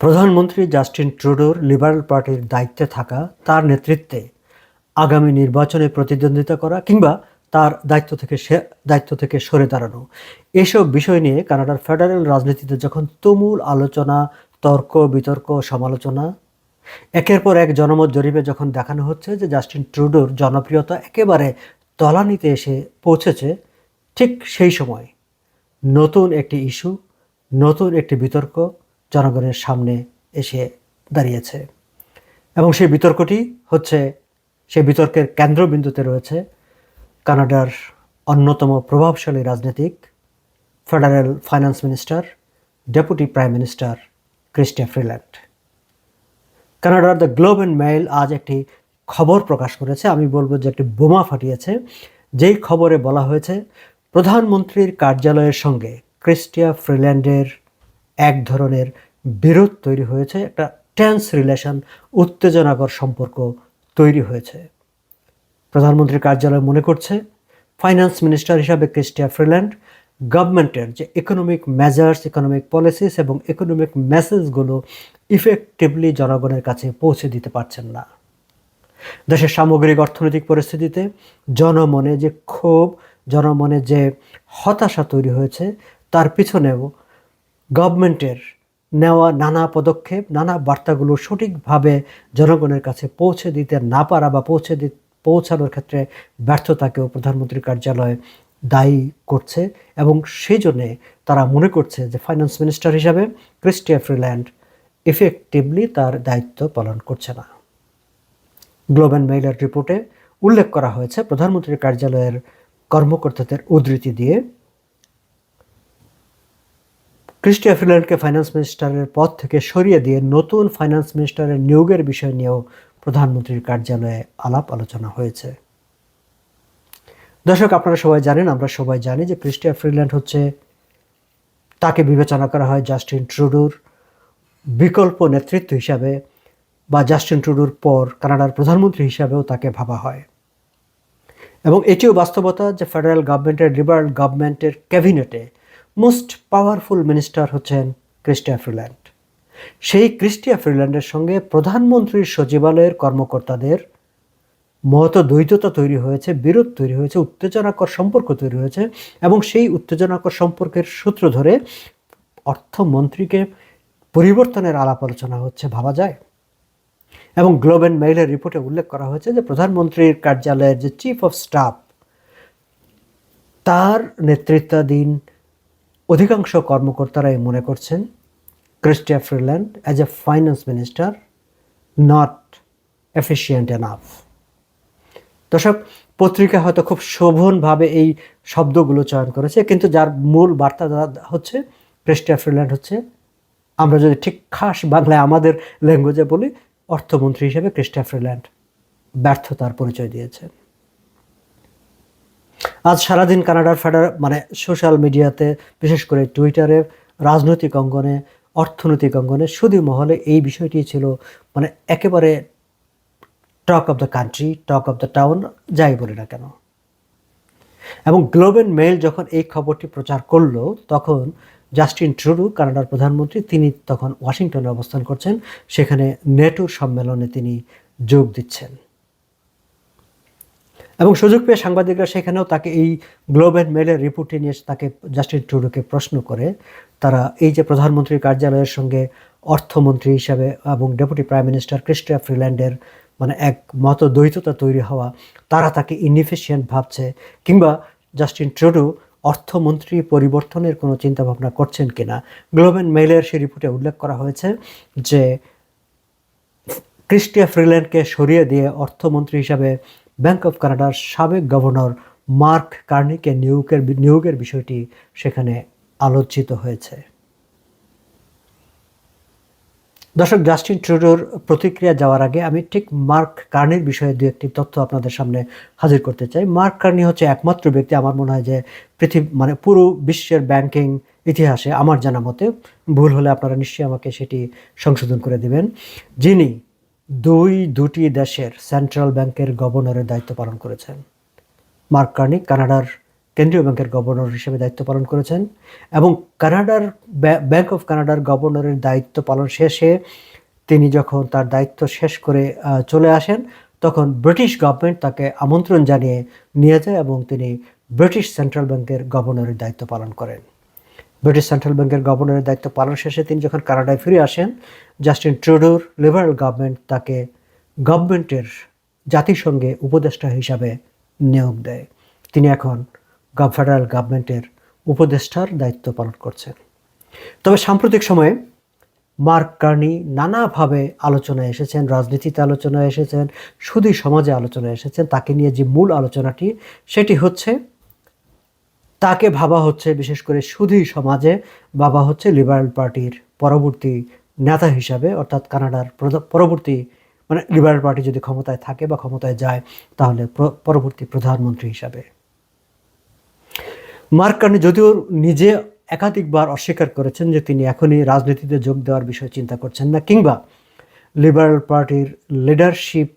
প্রধানমন্ত্রী জাস্টিন ট্রুডোর লিবারেল পার্টির দায়িত্বে থাকা তার নেতৃত্বে আগামী নির্বাচনে প্রতিদ্বন্দ্বিতা করা কিংবা তার দায়িত্ব থেকে সে, দায়িত্ব থেকে সরে দাঁড়ানো। এসব বিষয় নিয়ে কানাডার ফেডারেল রাজনীতিতে যখন তুমুল আলোচনা, তর্ক, বিতর্ক, সমালোচনা, একের পর এক জনমত জরিপে যখন দেখানো হচ্ছে যে জাস্টিন ট্রুডোর জনপ্রিয়তা একেবারে তলানিতে এসে পৌঁছেছে, ঠিক সেই সময় নতুন একটি ইস্যু, নতুন একটি বিতর্ক জনগণের সামনে এসে দাঁড়িয়েছে। এবং সেই বিতর্কটি হচ্ছে, সেই বিতর্কের কেন্দ্রবিন্দুতে রয়েছে কানাডার অন্যতম প্রভাবশালী রাজনীতিক, federal finance minister, deputy prime minister Chrystia Freeland. কানাডার দ্য গ্লোব অ্যান্ড মেইল আজ একটি খবর প্রকাশ করেছে। আমি বলব যে একটি বোমা ফাটিয়েছে। যেই খবরে বলা হয়েছে, প্রধানমন্ত্রীর কার্যালয়ের সঙ্গে ক্রিস্টিয়া ফ্রিল্যান্ডের এক ধরনের বিরোধ তৈরি হয়েছে, একটা টেন্স রিলেশন উত্তেজনাকর সম্পর্ক তৈরি হয়েছে। প্রধানমন্ত্রীর কার্যালয় মনে করছে ফাইন্যান্স মিনিস্টার হিসাবে ক্রিস্টিয়া ফ্রিল্যান্ড গভর্নমেন্টের যে ইকোনমিক মেজার্স ইকোনমিক পলিসিস এবং ইকোনমিক মেসেজগুলো ইফেক্টিভলি জনগণের কাছে পৌঁছে দিতে পারছেন না। দেশের সামগ্রিক অর্থনৈতিক পরিস্থিতিতে জনমনে যে ক্ষোভ, জনমনে যে হতাশা তৈরি হয়েছে, তার পিছনেও গভর্নমেন্টের নেওয়া নানা পদক্ষেপ, নানা বার্তাগুলো সঠিকভাবে জনগণের কাছে পৌঁছে দিতে না পারা বা পৌঁছে দি, পৌঁছানোর ক্ষেত্রে ব্যর্থতাকেও প্রধানমন্ত্রীর কার্যালয় দায়ী করছে এবং সেই জন্যে তারা মনে করছে যে ফাইন্যান্স মিনিস্টার হিসাবে ক্রিস্টিয়া ফ্রিল্যান্ড ইফেক্টিভলি তার দায়িত্ব পালন করছে না। গ্লোব অ্যান্ড মেইলের রিপোর্টে উল্লেখ করা হয়েছে, প্রধানমন্ত্রীর কার্যালয়ের কর্মকর্তাদের উদ্ধৃতি দিয়ে ক্রিস্টিয়া ফ্রিল্যান্ডকে ফাইন্যান্স মিনিস্টারের পদ থেকে সরিয়ে দিয়ে নতুন ফাইন্যান্স মিনিস্টারের নিয়োগের বিষয় নিয়েও প্রধানমন্ত্রীর কার্যালয়ে আলাপ আলোচনা হয়েছে। দর্শক, আপনারা সবাই জানেন, আমরা সবাই জানি যে ক্রিস্টিয়া ফ্রিল্যান্ড হচ্ছে তাকে বিবেচনা করা হয় জাস্টিন ট্রুডুর বিকল্প নেতৃত্ব হিসাবে বা জাস্টিন ট্রুডুর পর কানাডার প্রধানমন্ত্রী হিসাবেও তাকে ভাবা হয়। এবং এটিও বাস্তবতা যে ফেডারেল গভর্নমেন্টের লিবারেল গভর্নমেন্টের ক্যাবিনেটে মোস্ট পাওয়ারফুল মিনিস্টার হচ্ছেন ক্রিস্টিয়া ফ্রিল্যান্ড। সেই ক্রিস্টিয়া ফ্রিল্যান্ডের সঙ্গে প্রধানমন্ত্রীর সচিবালয়ের কর্মকর্তাদের মত দ্বৈততা তৈরি হয়েছে, বিরোধ তৈরি হয়েছে, উত্তেজনাকর সম্পর্ক তৈরি হয়েছে এবং সেই উত্তেজনাকর সম্পর্কের সূত্র ধরে অর্থমন্ত্রীকে পরিবর্তনের আলাপ আলোচনা হচ্ছে ভাবা যায়। এবং গ্লোব অ্যান্ড মেইলের রিপোর্টে উল্লেখ করা হয়েছে যে প্রধানমন্ত্রীর কার্যালয়ের যে চিফ অফ স্টাফ, তার নেতৃত্বাধীন অধিকাংশ কর্মকর্তারাই মনে করছেন Chrystia Freeland as a finance minister not efficient enough দর্শক, পত্রিকা হয়তো খুব শোভনভাবে এই শব্দগুলো চয়ন করেছে, কিন্তু যার মূল বার্তা হচ্ছে ক্রিস্টিয়া ফ্রিল্যান্ড হচ্ছে আমরা যদি ঠিক খাস বাংলায় আমাদের ল্যাঙ্গুয়েজে বলি, অর্থমন্ত্রী হিসেবে ক্রিস্টিয়া ফ্রিল্যান্ড ব্যর্থতার পরিচয় দিয়েছেন আজ সারাদিন কানাডার ফেডার মানে সোশ্যাল মিডিয়াতে, বিশেষ করে টুইটারে, রাজনৈতিক অঙ্গনে, অর্থনৈতিক অঙ্গনে শুধু মহলে এই বিষয়টি ছিল মানে একেবারে talk of the country, talk of the town, যাই বলি না কেন। এবং গ্লোবেল মেল যখন এই খবরটি প্রচার করল, তখন জাস্টিন ট্রুডু, কানাডার প্রধানমন্ত্রী, তিনি তখন ওয়াশিংটনে অবস্থান করছেন। সেখানে নেটোর সম্মেলনে তিনি যোগ দিচ্ছেন। এবং সুযোগ পেয়ে সাংবাদিকরা সেখানেও তাকে এই গ্লোবেল মেলের রিপোর্টটি নিয়ে তাকে জাস্টিন ট্রুডোকে প্রশ্ন করে। তারা এই যে প্রধানমন্ত্রীর কার্যালয়ের সঙ্গে অর্থমন্ত্রী হিসাবে এবং ডেপুটি প্রাইম মিনিস্টার ক্রিস্টিয়া ফ্রিল্যান্ডের মানে এক মত দ্বৈততা তৈরি হওয়া, তারা তাকে ইনএফিসিয়েন্ট ভাবছে কিংবা জাস্টিন ট্রুডো অর্থমন্ত্রী পরিবর্তনের কোনো চিন্তাভাবনা করছেন কিনা? গ্লোবেল মেলের সেই রিপোর্টে উল্লেখ করা হয়েছে যে ক্রিস্টিয়া ফ্রিল্যান্ডকে সরিয়ে দিয়ে অর্থমন্ত্রী হিসাবে ব্যাংক অফ কানাডার সাবেক গভর্নর মার্ক কার্নিকে নিয়োগের নিয়োগের বিষয়টি সেখানে আলোচিত হয়েছে। দর্শক, জাস্টিন ট্রুডোর প্রতিক্রিয়া যাওয়ার আগে আমি ঠিক মার্ক কার্নির বিষয়ে দু একটি তথ্য আপনাদের সামনে হাজির করতে চাই। মার্ক কার্নি হচ্ছে একমাত্র ব্যক্তি আমার মনে হয় যে পৃথিবী মানে পুরো বিশ্বের ব্যাংকিং ইতিহাসে আমার জানা মতে ভুল হলে আপনারা নিশ্চয়ই আমাকে সেটি সংশোধন করে দিবেন। যিনি দুই দুটি দেশের সেন্ট্রাল ব্যাংকের গভর্নরের দায়িত্ব পালন করেছেন। মার্ক কার্নি কানাডার কেন্দ্রীয় ব্যাংকের গভর্নর হিসেবে দায়িত্ব পালন করেছেন এবং কানাডার ব্যাংক অফ কানাডার গভর্নরের দায়িত্ব পালন শেষে তিনি যখন তার দায়িত্ব শেষ করে চলে আসেন, তখন ব্রিটিশ গভর্নমেন্ট তাকে আমন্ত্রণ জানিয়ে নিয়ে যায় এবং তিনি ব্রিটিশ সেন্ট্রাল ব্যাংকের গভর্নরের দায়িত্ব পালন করেন। ব্রিটিশ সেন্ট্রাল ব্যাংকের গভর্নরের দায়িত্ব পালন শেষে তিনি যখন কানাডায় ফিরে আসেন, জাস্টিন ট্রুডোর লিবারেল গভর্নমেন্ট তাকে গভর্নমেন্টের জাতিসংঘে উপদেষ্টা হিসাবে নিয়োগ দেয়। তিনি এখন ফেডারেল গভর্নমেন্টের উপদেষ্টার দায়িত্ব পালন করছেন। তবে সাম্প্রতিক সময়ে মার্ক কার্নি নানাভাবে আলোচনায় এসেছেন, রাজনীতিতে আলোচনায় এসেছেন শুধু সমাজে আলোচনায় এসেছেন। তাকে নিয়ে যে মূল আলোচনাটি, সেটি হচ্ছে তাকে ভাবা হচ্ছে, বিশেষ করে শুধুই সমাজে ভাবা হচ্ছে লিবারেল পার্টির পরবর্তী নেতা হিসাবে, অর্থাৎ কানাডার পরবর্তী মানে লিবারেল পার্টি যদি ক্ষমতায় থাকে বা ক্ষমতায় যায়, তাহলে পরবর্তী প্রধানমন্ত্রী হিসাবে। মার্ক কার্নি যদিও নিজে একাধিকবার অস্বীকার করেছেন যে তিনি এখনই রাজনীতিতে যোগ দেওয়ার বিষয়ে চিন্তা করছেন না, কিংবা লিবারেল পার্টির লিডারশিপ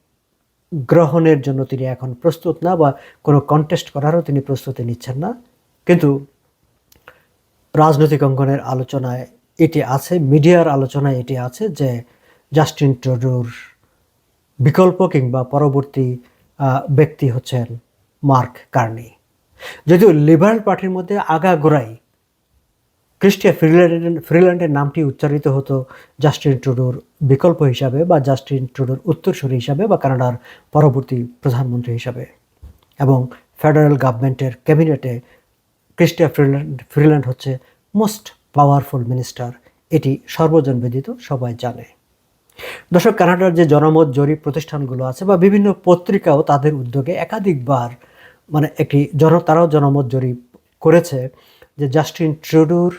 গ্রহণের জন্য তিনি এখন প্রস্তুত না বা কোনো কন্টেস্ট করারও তিনি প্রস্তুতি নিচ্ছেন না। কিন্তু রাজনৈতিক অঙ্গনের আলোচনায় এটি আছে, মিডিয়ার আলোচনায় এটি আছে যে জাস্টিন ট্রুডোর বিকল্প কিংবা পরবর্তী ব্যক্তি হচ্ছেন মার্ক কার্নি। যদিও লিবারেল পার্টির মধ্যে আগাগোড়াই ক্রিস্টিয়া ফ্রিল্যান্ড ফ্রিল্যান্ডের নামটি উচ্চারিত হতো জাস্টিন ট্রুডোর বিকল্প হিসাবে বা জাস্টিন ট্রুডোর উত্তরসূরি হিসাবে বা কানাডার পরবর্তী প্রধানমন্ত্রী হিসাবে। এবং ফেডারেল গভর্নমেন্টের ক্যাবিনেটে ক্রিস্টিয়া ফ্রিল্যান্ড ফ্রিল্যান্ড হচ্ছে মোস্ট পাওয়ারফুল মিনিস্টার। এটি সর্বজন সবাই জানে। দর্শক, কানাডার যে জনমত জরিপ প্রতিষ্ঠানগুলো আছে বা বিভিন্ন পত্রিকাও তাদের উদ্যোগে একাধিকবার মানে একটি জন, তারাও জনমত জরিপ করেছে যে জাস্টিন ট্রুডুর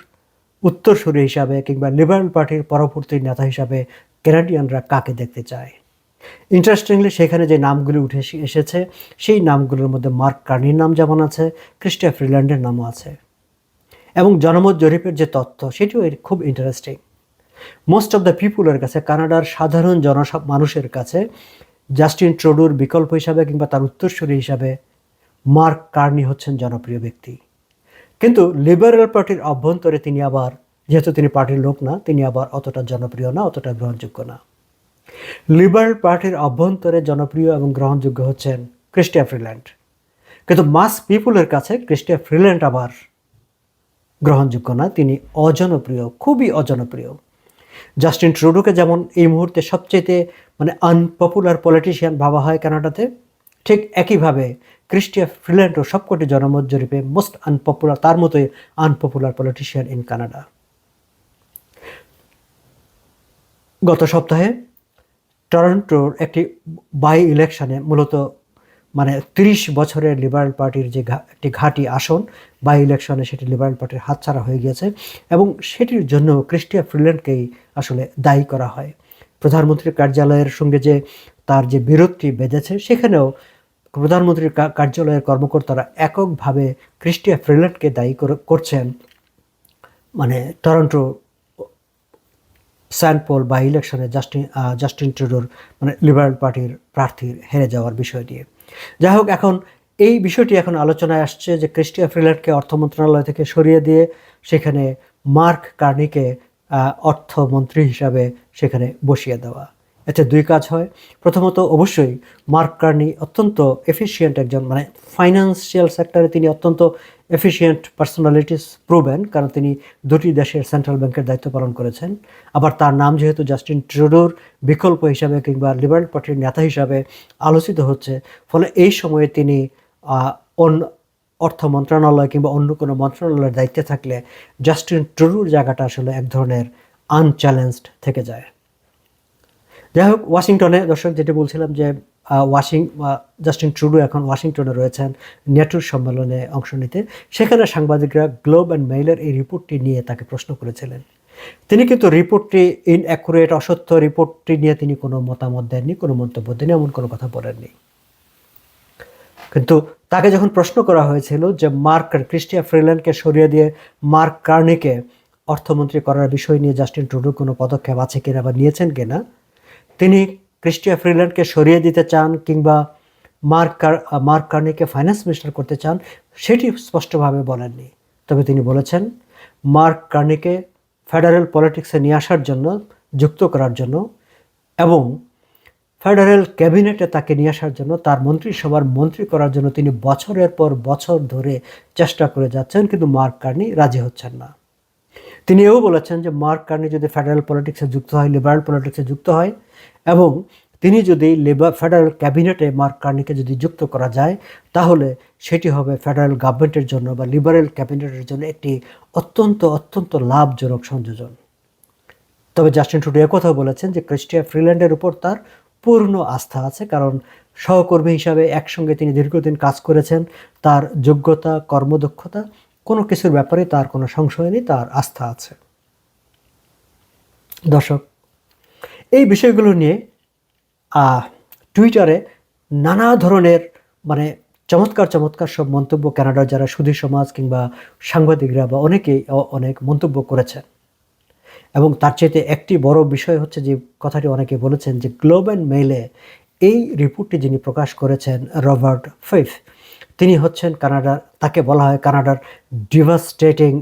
উত্তরসূরি হিসাবে কিংবা লিবারেল পার্টির পরবর্তী নেতা হিসাবে কানাডিয়ানরা কাকে দেখতে চায়? ইন্টারেস্টিংলি সেখানে যে নামগুলি উঠে এসেছে, সেই নামগুলোর মধ্যে মার্ক কার্নির নাম যেমন আছে ক্রিস্টিয়া ফ্রিল্যান্ডের নামও আছে। এবং জনমত জরিপের যে তথ্য, সেটিও খুব ইন্টারেস্টিং মোস্ট অফ দ্য পিপুলের কাছে, কানাডার সাধারণ জনসব মানুষের কাছে জাস্টিন ট্রুডোর বিকল্প হিসাবে কিংবা তার উত্তরসূরি হিসাবে, মার্ক কার্নি হচ্ছেন জনপ্রিয় ব্যক্তি। কিন্তু লিবারেল পার্টির অভ্যন্তরে তিনি আবার যেহেতু তিনি পার্টির লোক না, তিনি আবার অতটা জনপ্রিয় না, অতটা গ্রহণযোগ্য না। লিবারেল পার্টির অভ্যন্তরে জনপ্রিয় এবং গ্রহণযোগ্য হচ্ছেন ক্রিস্টিয়া ফ্রিল্যান্ড। কিন্তু মাস পিপুলের কাছে ক্রিস্টিয়া ফ্রিল্যান্ড আবার গ্রহণযোগ্য না, তিনি অজনপ্রিয়, খুবই অজনপ্রিয়। জাস্টিন ট্রুডোকে যেমন এই মুহূর্তে সবচেয়ে মানে আনপপুলার পলিটিশিয়ান ভাবা হয় কানাডাতে, ঠিক একইভাবে ক্রিস্টিয়া ফ্রিল্যান্ডও সবকটি জনমত জরিপে মোস্ট আনপপুলার তার মতোই আনপপুলার পলিটিশিয়ান ইন কানাডা গত সপ্তাহে টরন্টোর একটি বাই ইলেকশনে মূলত মানে তিরিশ বছরের লিবারেল পার্টির যে একটি ঘাঁটি আসন বাই ইলেকশনে সেটি লিবারেল পার্টির হাতছাড়া হয়ে গিয়েছে এবং সেটির জন্য ক্রিস্টিয়া ফ্রিল্যান্ডকেই আসলে দায়ী করা হয়। প্রধানমন্ত্রীর কার্যালয়ের সঙ্গে যে তার যে বিরোধটি বেঁধেছে, সেখানেও প্রধানমন্ত্রীর কার্যালয়ের কর্মকর্তারা এককভাবে ক্রিস্টিয়া ফ্রিল্যান্ডকে দায়ী করে- করছেন। মানে টরন্টো স্যান্ট পোল বা ইলেকশনে জাস্টিন জাস্টিন ট্রুডোর মানে লিবারেল পার্টির প্রার্থীর হেরে যাওয়ার বিষয় নিয়ে। যাই হোক, এখন এই বিষয়টি এখন আলোচনায় আসছে যে ক্রিস্টিয়া ফ্রিল্যান্ডকে অর্থ মন্ত্রণালয় থেকে সরিয়ে দিয়ে সেখানে মার্ক কার্নিকে অর্থমন্ত্রী হিসাবে সেখানে বসিয়ে দেওয়া। এতে দুই কাজ হয়। প্রথমত, অবশ্যই মার্ক কার্নি অত্যন্ত এফিসিয়েন্ট একজন মানে ফাইন্যান্সিয়াল সেক্টরে তিনি অত্যন্ত এফিসিয়েন্ট পার্সোনালিটিস প্রুভেন কারণ তিনি দুটি দেশের সেন্ট্রাল ব্যাংকের দায়িত্ব পালন করেছেন। আবার তার নাম যেহেতু জাস্টিন ট্রুডোর বিকল্প হিসাবে কিংবা লিবারেল পার্টির নেতা হিসাবে আলোচিত হচ্ছে, ফলে এই সময়ে তিনি অর্থ মন্ত্রণালয় কিংবা অন্য কোনো মন্ত্রণালয়ের দায়িত্বে থাকলে জাস্টিন ট্রুডোর জায়গাটা আসলে এক ধরনের আনচ্যালেঞ্জড থেকে যায়। যাই হোক, ওয়াশিংটনে, দর্শক, যেটি বলছিলাম যে ওয়াশিং জাস্টিন ট্রুডো এখন ওয়াশিংটনে রয়েছেন নেটোর সম্মেলনে অংশ নিতে। সেখানে সাংবাদিকরা গ্লোব অ্যান্ড মেইলের এই রিপোর্টটি নিয়ে তাকে প্রশ্ন করেছিলেন। তিনি কিন্তু রিপোর্টটি ইন অ্যাকুরেট অসত্য রিপোর্টটি নিয়ে তিনি কোনো মতামত দেননি, কোনো মন্তব্য দেননি, এমন কোনো কথা বলেননি। কিন্তু তাকে যখন প্রশ্ন করা হয়েছিল যে মার্ক ক্রিস্টিয়া ফ্রিল্যান্ডকে সরিয়ে দিয়ে মার্ক কার্নিকে অর্থমন্ত্রী করার বিষয় নিয়ে জাস্টিন ট্রুডোর কোনো পদক্ষেপ আছে কিনা বা নিয়েছেন কিনা তিনি ক্রিস্টিয়া ফ্রিল্যান্ডকে সরিয়ে দিতে চান কিংবা মার্ক কার- মার্ক কার্নিকে ফাইন্যান্স মিনিস্টার করতে চান, সেটি স্পষ্টভাবে বলেননি। তবে তিনি বলেছেন, মার্ক কার্নিকে ফেডারেল পলিটিক্সে নিয়ে আসার জন্য, যুক্ত করার জন্য এবং ফেডারেল ক্যাবিনেটে তাকে নিয়ে আসার জন্য, তার মন্ত্রিসভার মন্ত্রী করার জন্য তিনি বছরের পর বছর ধরে চেষ্টা করে যাচ্ছেন, কিন্তু মার্ক কার্নি রাজি হচ্ছেন না। তিনি এও বলেছেন যে মার্ক কার্নি যদি ফেডারেল পলিটিক্সে যুক্ত হয়, লিবারাল পলিটিক্সে যুক্ত হয় এবং তিনি যদি লেবার ফেডারেল ক্যাবিনেটে মার্ক কার্নিকে যদি যুক্ত করা যায়, তাহলে সেটি হবে ফেডারেল গভর্নমেন্টের জন্য বা লিবারেল ক্যাবিনেটের জন্য একটি অত্যন্ত অত্যন্ত লাভজনক সংযোজন। তবে জাস্টিন ট্রুডো একথাও বলেছেন যে ক্রিস্টিয়া ফ্রিল্যান্ডের উপর তার পূর্ণ আস্থা আছে, কারণ সহকর্মী হিসাবে একসঙ্গে তিনি দীর্ঘদিন কাজ করেছেন, তার যোগ্যতা, কর্মদক্ষতা কোনো কিছুর ব্যাপারে তার কোনো সংশয় নেই, তার আস্থা আছে। দর্শক, এই বিষয়গুলো নিয়ে টুইটারে নানা ধরনের মানে চমৎকার চমৎকার সব মন্তব্য কানাডার যারা সুধী সমাজ কিংবা সাংবাদিকরা বা অনেকেই অনেক মন্তব্য করেছেন। এবং তার চাইতে একটি বড় বিষয় হচ্ছে যে কথাটি অনেকে বলেছেন যে গ্লোব অ্যান্ড মেইলে এই রিপোর্টটি যিনি প্রকাশ করেছেন রবার্ট ফিফ তিনি হচ্ছেন কানাডার, তাকে বলা হয় কানাডার ডিভাস্টেটিং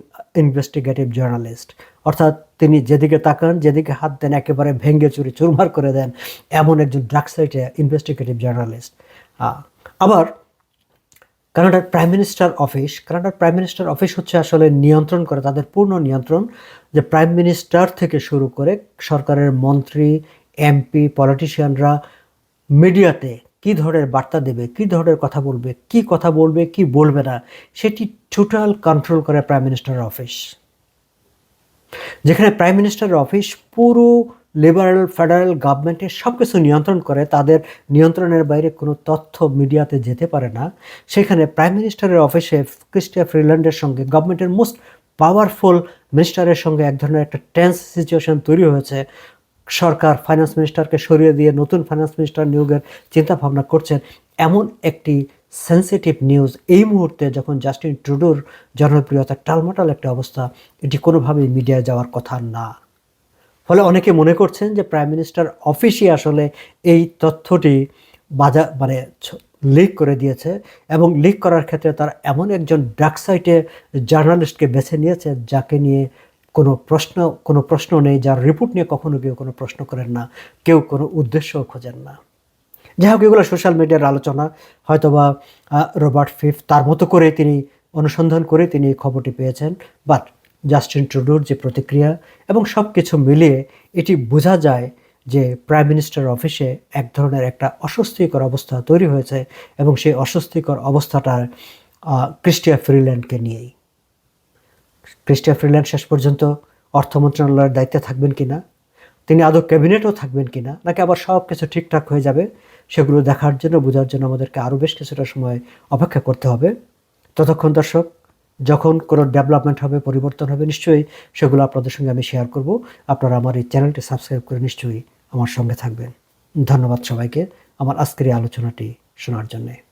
ইনভেস্টিগেটিভ জার্নালিস্ট। অর্থাৎ তিনি যেদিকে তাকান, যেদিকে হাত দেন, একেবারে ভেঙ্গে চুরি, চুরমার করে দেন এমন একজন ড্রাগসাইটে ইনভেস্টিগেটিভ জার্নালিস্ট। আবার কানাডার প্রাইম মিনিস্টার অফিস, কানাডার প্রাইম মিনিস্টার অফিস হচ্ছে আসলে নিয়ন্ত্রণ করে, তাদের পূর্ণ নিয়ন্ত্রণ যে প্রাইম মিনিস্টার থেকে শুরু করে সরকারের মন্ত্রী, এমপি, পলিটিশিয়ানরা মিডিয়াতে কী ধরনের বার্তা দেবে, কী ধরনের কথা বলবে, কি কথা বলবে, কি বলবে না, সেটি টোটাল কন্ট্রোল করে প্রাইম মিনিস্টারের অফিস যেখানে প্রাইম মিনিস্টারের অফিস পুরো লিবারেল ফেডারেল গভর্নমেন্টের সব কিছু নিয়ন্ত্রণ করে, তাদের নিয়ন্ত্রণের বাইরে কোনো তথ্য মিডিয়াতে যেতে পারে না, সেখানে প্রাইম মিনিস্টারের অফিসে ক্রিস্টিয়া ফ্রিল্যান্ডের সঙ্গে গভর্নমেন্টের মোস্ট পাওয়ারফুল মিনিস্টারের সঙ্গে এক ধরনের একটা টেন্স সিচুয়েশন তৈরি হয়েছে। সরকার ফাইন্যান্স মিনিস্টারকে সরিয়ে দিয়ে নতুন ফাইন্যান্স মিনিস্টার নিয়োগের চিন্তা ভাবনা করছেন। এমন একটি সেন্সিটিভ নিউজ এই মুহূর্তে যখন জাস্টিন ট্রুডোর জনপ্রিয়তা টালমাটাল একটা অবস্থা, এটি কোনোভাবেই মিডিয়ায় যাওয়ার কথা না। ফলে অনেকে মনে করছেন যে প্রাইম মিনিস্টার অফিসই আসলে এই তথ্যটি বাজার মানে লিক করে দিয়েছে এবং লিক করার ক্ষেত্রে তারা এমন একজন ডাক সাইটে জার্নালিস্টকে বেছে নিয়েছে, যাকে নিয়ে কোনো প্রশ্ন কোনো প্রশ্ন নেই, যার রিপোর্ট নিয়ে কখনো কেউ কোনো প্রশ্ন করেন না, কেউ কোনো উদ্দেশ্যও খোঁজেন না। যাই হোক, এগুলো সোশ্যাল মিডিয়ার আলোচনা। হয়তোবা রবার্ট ফিফ তার মতো করে তিনি অনুসন্ধান করে তিনি এই খবরটি পেয়েছেন। বাট জাস্টিন ট্রুডোর যে প্রতিক্রিয়া এবং সব কিছু মিলিয়ে এটি বোঝা যায় যে প্রাইম মিনিস্টার অফিসে এক ধরনের একটা অস্বস্তিকর অবস্থা তৈরি হয়েছে এবং সেই অস্বস্তিকর অবস্থাটার ক্রিস্টিয়া ফ্রিল্যান্ডকে নিয়েই। ক্রিস্টিয়া ফ্রিল্যান্ড শেষ পর্যন্ত অর্থ মন্ত্রণালয়ের দায়িত্বে থাকবেন কিনা? তিনি আদৌ ক্যাবিনেটও থাকবেন কিনা? নাকি আবার সব কিছু ঠিকঠাক হয়ে যাবে? সেগুলো দেখার জন্য, বোঝার জন্য আমাদেরকে আরও বেশ কিছুটা সময় অপেক্ষা করতে হবে। ততক্ষণ দর্শক, যখন কোনো ডেভেলপমেন্ট হবে, পরিবর্তন হবে, নিশ্চয়ই সেগুলো আপনাদের সঙ্গে আমি শেয়ার করব। আপনারা আমার এই চ্যানেলটি সাবস্ক্রাইব করে নিশ্চয়ই আমার সঙ্গে থাকবেন। ধন্যবাদ সবাইকে আমার আজকের এই আলোচনাটি শোনার জন্যে।